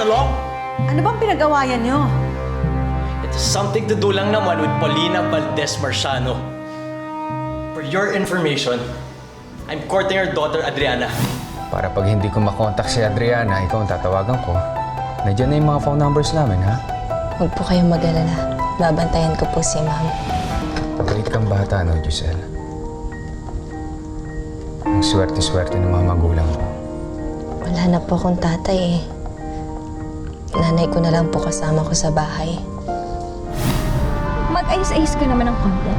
get along? Ano bang pinag-awayan nyo? It has something to do lang naman with Paulina Valdez Marciano. For your information, I'm courting her daughter Adriana. Para pag hindi ko makontak si Adriana, ikaw ang tatawagan ko. Nandiyan na yung mga phone numbers namin, ha? Huwag po kayong mag-alala. Babantayan ko po si ma'am. Galit kang bata, no, Giselle? Ang swerte-swerte ng mga magulang mo. Wala na po akong tatay eh. Nanay ko na lang po kasama ko sa bahay. Mag-ayos-ayos ka naman ng konti.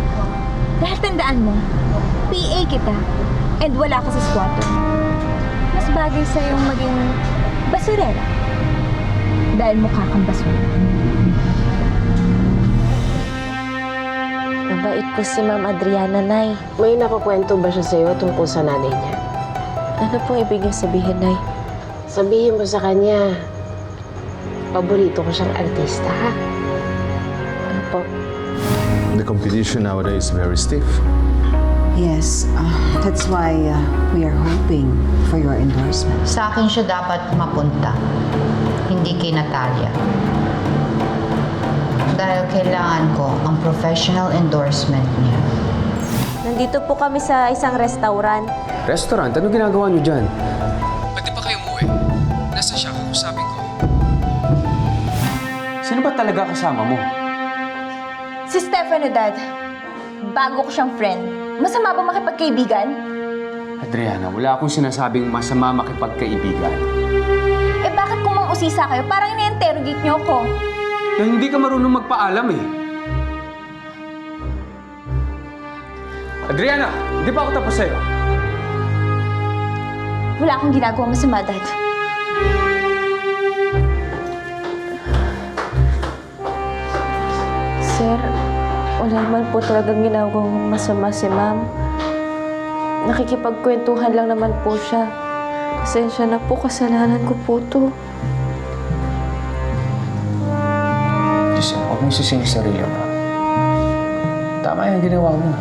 Dahil tandaan mo, PA kita, and wala ka sa squatter. Mas bagay sa'yo maging basurera. Dahil mukha kang basura. Mabait po si Ma'am Adriana, Nay. May nakukwento ba siya sa'yo tungkol sa nanay niya? Ano pong ibig niyo sabihin, Nay? Sabihin mo sa kanya, paborito ko siyang artista, ha? Ano po? The competition nowadays is very stiff. Yes, uh, that's why uh, we are hoping for your endorsement. Sa akin siya dapat mapunta, hindi kay Natalia. Dahil kailangan ko ang professional endorsement niya. Nandito po kami sa isang restaurant. Restaurant? Ano ginagawa niyo dyan? Sino ba talaga kasama mo? Si Stefano, Dad. Bago ko siyang friend. Masama ba makipagkaibigan? Adriana, wala akong sinasabing masama makipagkaibigan. Eh bakit kung mang-usisa kayo, parang ina-interrogate niyo ako? Dahil hindi ka marunong magpaalam eh. Adriana, hindi pa ako tapos sa'yo. Wala akong ginagawa masama, Dad. Wala naman po talagang ginagawang masama si ma'am. Nakikipagkwentuhan lang naman po siya. Pasensya na po, kasalanan ko po to. Giselle, huwag mong sising sarili mo. Tama yung ginawa mo.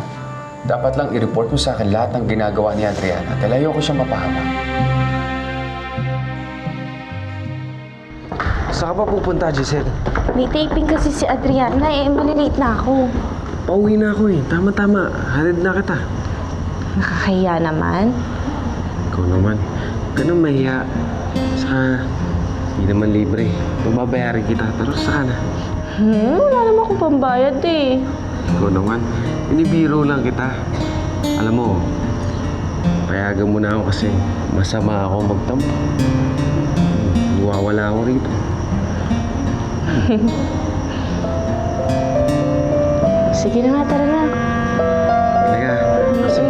Dapat lang i-report mo sa akin lahat ng ginagawa ni Adriana dahil ayoko siyang mapahamak. Saan ka pa pupunta, Giselle? May taping kasi si Adriana eh, malilate na ako. Pauwi na ako eh. Tama-tama. Halid na kita. Nakakahiya naman. Ikaw naman. Ganun mahiya. Saka, hindi naman libre. Mababayaran kita. Pero saka na. Hmm, wala naman akong pambayad eh. Ikaw naman. Binibiro lang kita. Alam mo, payagan mo na ako kasi masama ako magtampo. Iwawala ako rito. Sige na nga, tara na. Talaga. Kasi,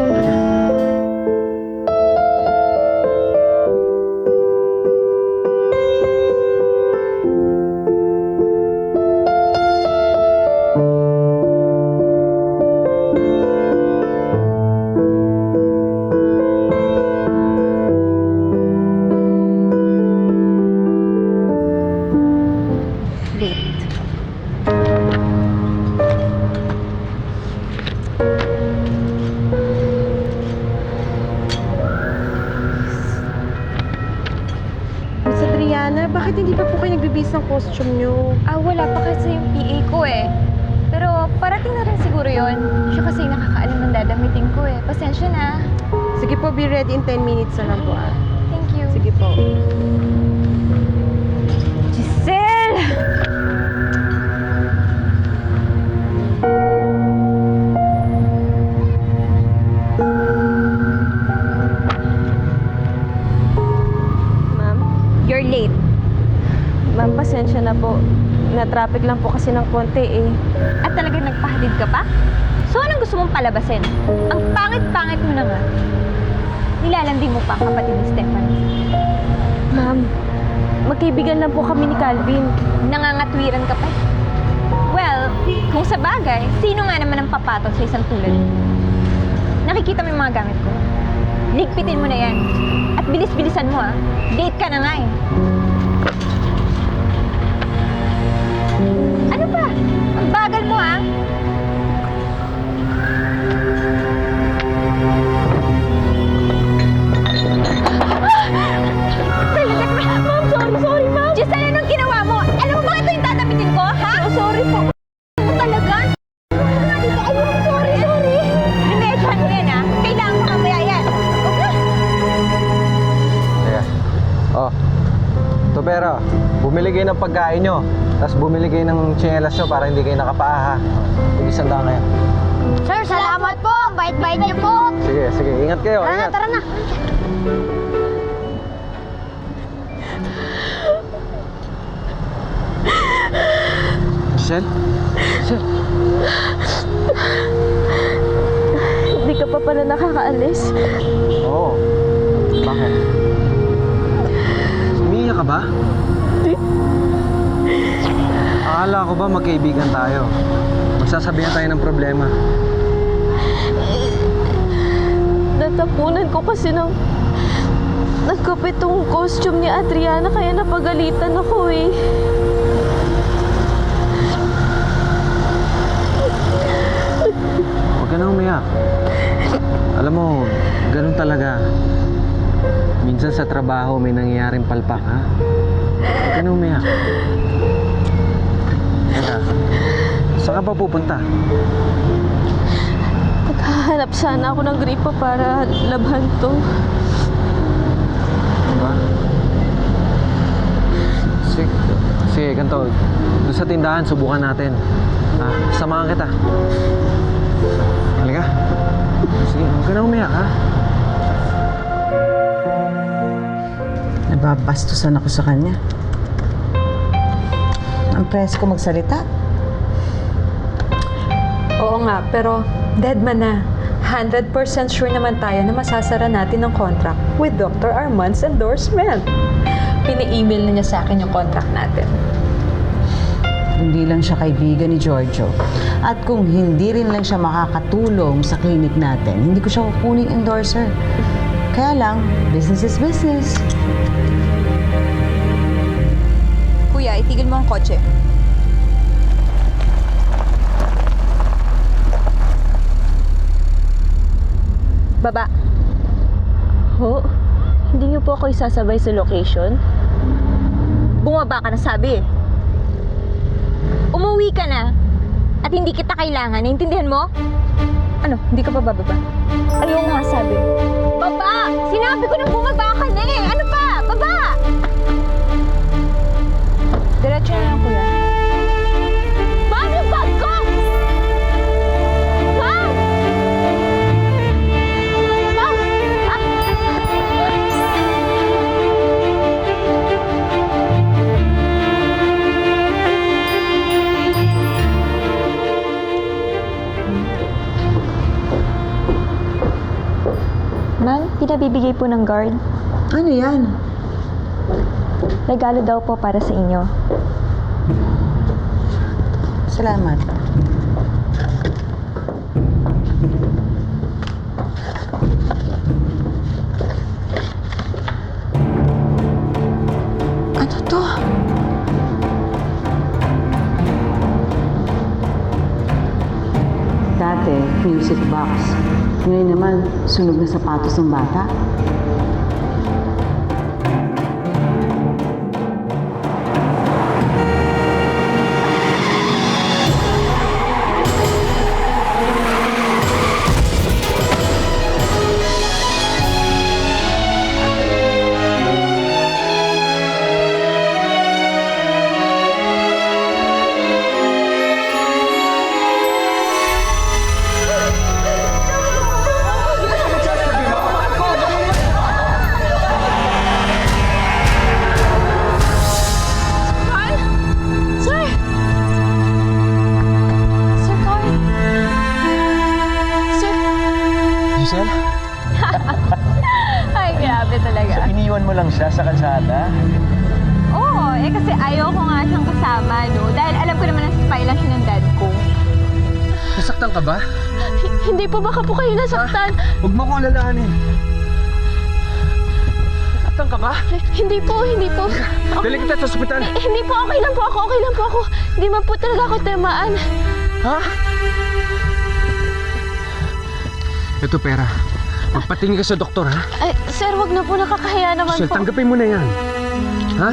costume nyo? Ah, wala pa kasi yung PA ko eh. Pero parating na rin siguro yon. Siya kasi nakakaalam ng dadamitin ko eh. Pasensya na. Sige po, be ready in 10 minutes na lang po ah. Thank you. Sige po. Pasensya na po. Na-traffic lang po kasi ng konti eh. At talagang nagpahalid ka pa? So anong gusto mong palabasin? Ang pangit-pangit mo na nga. Nilalandi mo pa ang kapatid ni Stefan. Ma'am, magkaibigan lang po kami ni Calvin. Nangangatwiran ka pa. eh. Well, kung sa bagay, sino nga naman ang papatol sa isang tulad? Nakikita mo yung mga gamit ko. Ligpitin mo na yan. At bilis-bilisan mo ah. Date ka na nga eh. Pagkain nyo. Tapos bumili kayo ng tsinelas nyo para hindi kayo nakapaa ha. Sige, sandaan kayo. Sir, salamat po! Ang bait-bait niyo po! Sige, sige. Ingat kayo. Tara na, ingat. tara na! Giselle? Giselle? Hindi ka pa pala nakakaalis. Oo. Bakit? Umiiyak ka ba? Akala ko ba magkaibigan tayo? Magsasabihan tayo ng problema. Natapunan ko kasi ng nagkapitong costume ni Adriana kaya napagalitan ako eh. Huwag ka na umiyak. Alam mo, ganun talaga. Minsan sa trabaho may nangyayaring palpak, ha? Huwag ka na umiyak. Teka, saan ka pa pupunta? Naghahanap sana ako ng gripa para labhan to. Diba? Sige, sige, ganito. Doon sa tindahan, subukan natin. Ha? Samahan kita. Halika. Sige, huwag ka na umiyak, ha? Nababastusan ako sa kanya. Ang press ko magsalita. Oo nga, pero dead man na. 100% sure naman tayo na masasara natin ang contract with Dr. Armand's endorsement. Pini-email na niya sa akin yung contract natin. Hindi lang siya kaibigan ni Giorgio. At kung hindi rin lang siya makakatulong sa clinic natin, hindi ko siya kukuning endorser. Kaya lang, business is business. Kuya, itigil mo ang kotse. Baba. Ho? Hindi niyo po ako isasabay sa location? Bumaba ka na sabi. Umuwi ka na. At hindi kita kailangan. Naintindihan mo? Ano, hindi ka pa bababa? Ayaw nga sabi. Baba! Sinabi ko na bumaba ka na eh! Ano pa? Po ng guard. Ano yan? Regalo daw po para sa inyo. Salamat. Ano to? Dati, music box. Ngayon naman, sunog na sapatos ng bata. Po baka po kayo nasaktan. Huwag mo kong alalahanin. Nasaktan ka ba? Eh, hindi po, hindi po. Okay. Dali kita sa ospital. Eh, hindi po, okay lang po ako, okay lang po ako. Hindi man po talaga ako tamaan. Ha? Ito pera. Magpatingin ka sa doktor, ha? Ay, sir, wag na po, nakakahiya naman Giselle, po. tanggapin mo na yan. Ha?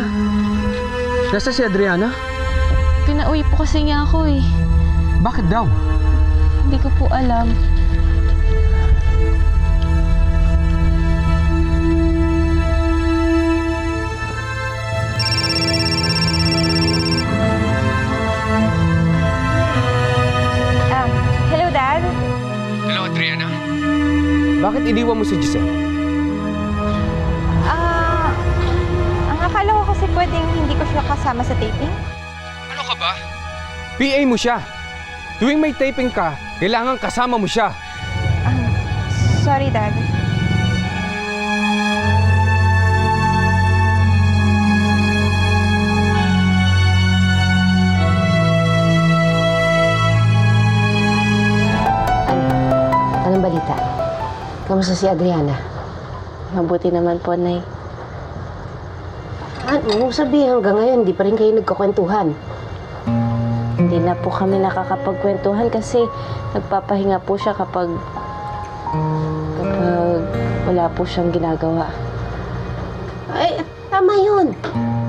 Nasa si Adriana? Pinauwi po kasi niya ako eh. Bakit daw? Hindi ko po alam. Bakit iniwan mo si Giselle? Ah, ang akala ko kasi pwedeng hindi ko siya kasama sa taping. Ano ka ba? PA mo siya. Tuwing may taping ka, kailangan kasama mo siya. Ah, sorry, Dad. Kamusta si Adriana? Mabuti naman po, Nay. Ano sabihin hanggang ngayon, di pa rin kayo nagkakwentuhan. Hindi na po kami nakakapagkwentuhan kasi nagpapahinga po siya kapag kapag wala po siyang ginagawa. Ay, tama yun.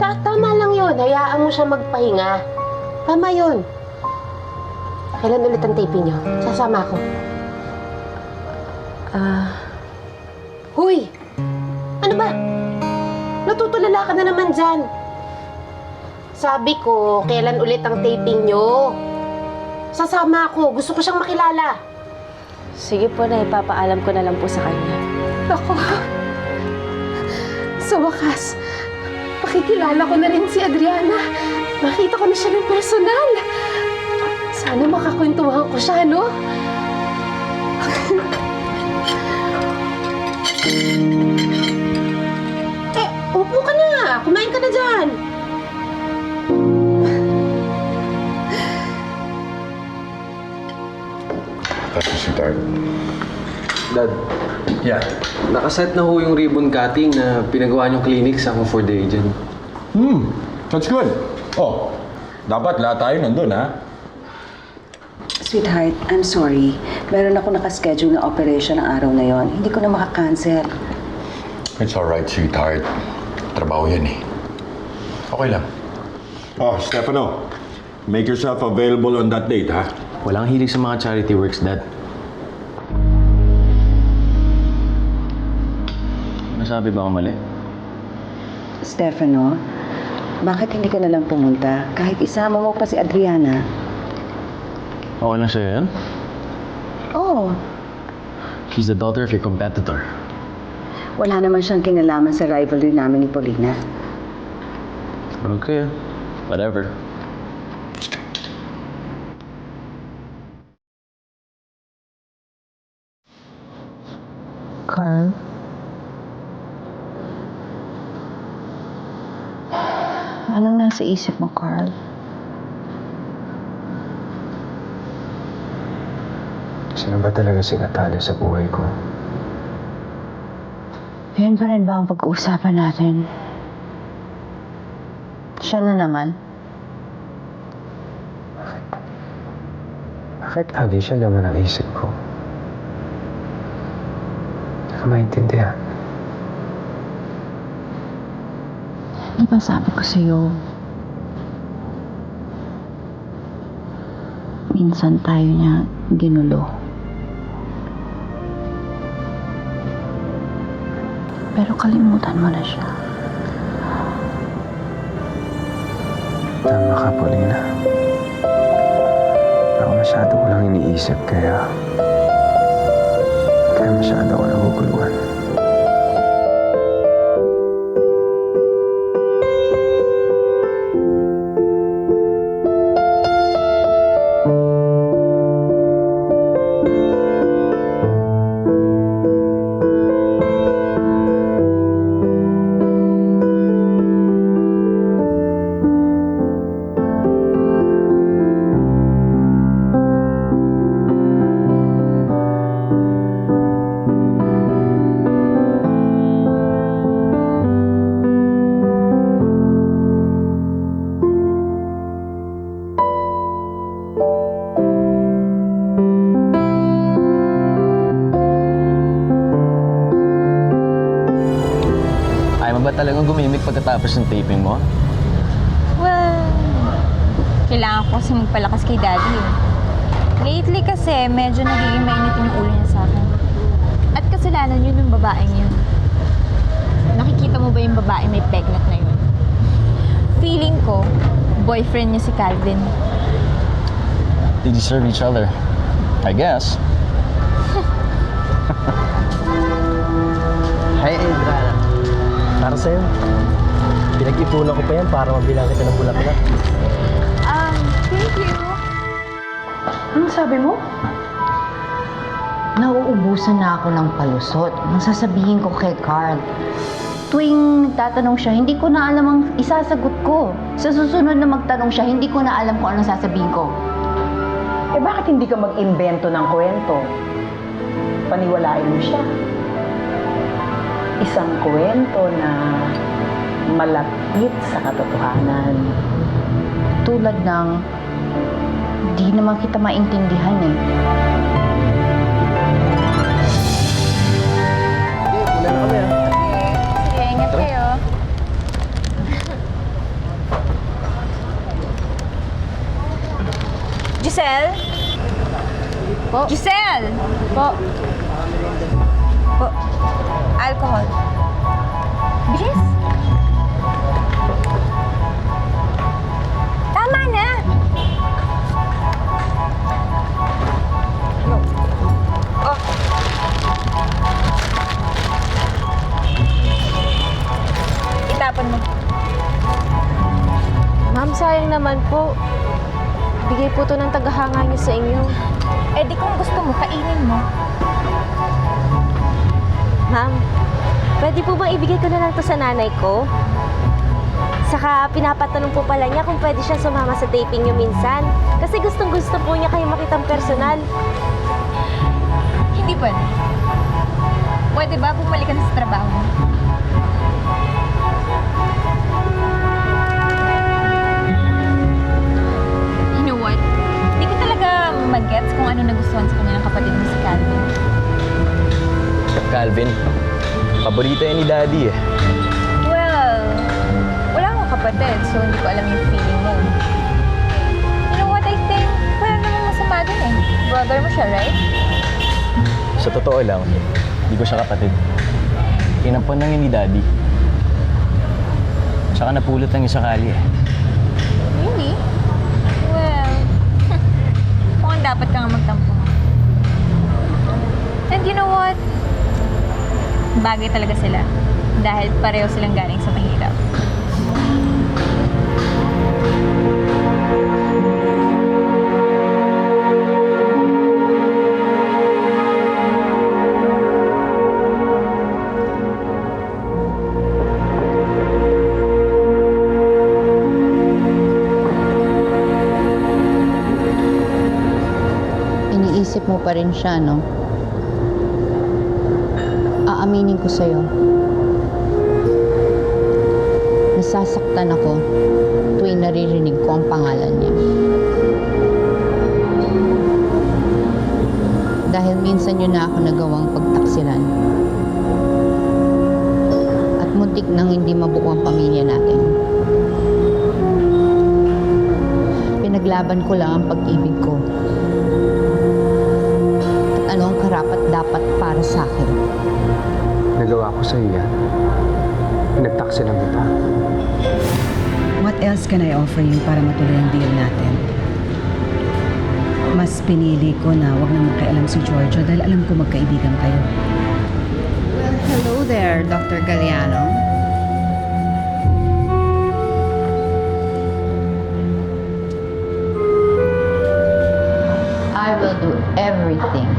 Ta- tama lang yun. Hayaan mo siya magpahinga. Tama yun. Kailan ulit ang taping niyo? Sasama ako. Ah, Huy! Ka na naman dyan. Sabi ko, kailan ulit ang taping nyo? Sasama ako. Gusto ko siyang makilala. sige po, Nay. Papaalam ko na lang po sa kanya. Ako. Sa wakas, makikilala ko na rin si Adriana. Makita ko na siya ng personal. Sana makakwentuhan ko siya, no? upo ka na. Kumain ka na dyan. That's si Dad. Dad, Yeah. nakaset na ho yung ribbon cutting na pinagawa niyong clinic sa Comfort Day dyan. Hmm, that's good. Oh, dapat lahat tayo nandun, ha? Sweetheart, I'm sorry. Meron ako nakaschedule na operation ng araw na yon. Hindi ko na makakancel. It's alright, sweetheart. Trabaho yan eh. Okay lang. Oh, Stefano. Make yourself available on that date, ha? Walang hilig sa mga charity works, Dad. Nasabi ba ako mali? Stefano, bakit hindi ka na lang pumunta? Kahit isama mo pa si Adriana. Okay lang sa'yo yan? Oo, She's the daughter of your competitor. Wala naman siyang kinalaman sa rivalry namin ni Paulina. Okay, whatever. Carl? Anong nasa isip mo, Carl? Sino ba talaga si Natalia sa buhay ko? Yan pa rin ba ang pag-uusapan natin? Siya na naman. Bakit lagi siya laman ang isip ko? Hindi maintindihan. Di ba sabi ko sa'yo, minsan tayo niya ginulo. Pero kalimutan mo na siya. Tama ka, Paulina. Ako masyado ko lang iniisip kaya... Kaya masyado ako naguguluhan. Pagkatapos ng taping mo? Well, kailangan ko kasi magpalakas kay Daddy eh. Lately kasi, medyo nagiging mainit yung ulo niya sa akin. At kasalanan yun ng babaeng yun. Nakikita mo ba yung babae may pegnat na yun? Feeling ko, boyfriend niya si Calvin. They deserve each other. I guess. Para sa'yo. Pinag-ipunan ko pa yan para mabilang kita ng bulaklak. Um, thank you. Anong sabi mo? Nauubusan na ako ng palusot. Ang sasabihin ko kay Carl. Tuwing nagtatanong siya, hindi ko na alam ang isasagot ko. Sa susunod na magtanong siya, hindi ko na alam kung anong sasabihin ko. Eh bakit hindi ka mag-invento ng kwento? Paniwalain mo siya. Isang kwento na malapit sa katotohanan. Tulad ng, di naman kita maintindihan eh. Sige, ingat kayo. Giselle? Po? Giselle! Po? Po? Alcohol. Bilis! Tama na! Oh. Itapon mo. Ma'am, sayang naman po. Bigay po to ng tagahanga niyo sa inyo. Eh di kung gusto mo, kainin mo. Ma'am, pwede po bang ibigay ko na lang to sa nanay ko? Saka pinapatanong po pala niya kung pwede siya sumama sa taping niyo minsan. Kasi gustong gusto po niya kayo makitang personal. Hindi pwede. Pwede ba bumalik ka sa trabaho mo? Paborito yan ni Daddy eh. Well, wala akong kapatid, so hindi ko alam yung feeling mo. You know what I think? Wala namang masama dun eh. Brother mo siya, right? Sa totoo lang, hindi ko siya kapatid. Inampon lang yun ni Daddy. Tsaka napulot lang yung sakali eh. Bagay talaga sila. Dahil pareho silang galing sa mahirap. Iniisip mo pa rin siya, no? Aaminin ko sa'yo. Nasasaktan ako tuwing naririnig ko ang pangalan niya. Dahil minsan yun na ako nagawang pagtaksilan. At muntik nang hindi mabuo ang pamilya natin. Pinaglaban ko lang ang pag-ibig ko ano ang karapat dapat para sa akin. Nagawa ko sa iya. Nagtaksi lang kita. What else can I offer you para matuloy ang deal natin? Mas pinili ko na wag na makialam si Giorgio dahil alam ko magkaibigan kayo. Well, hello there, Dr. Galliano. I will do everything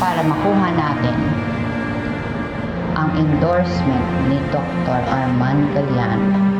para makuha natin ang endorsement ni Dr. Arman Galliano.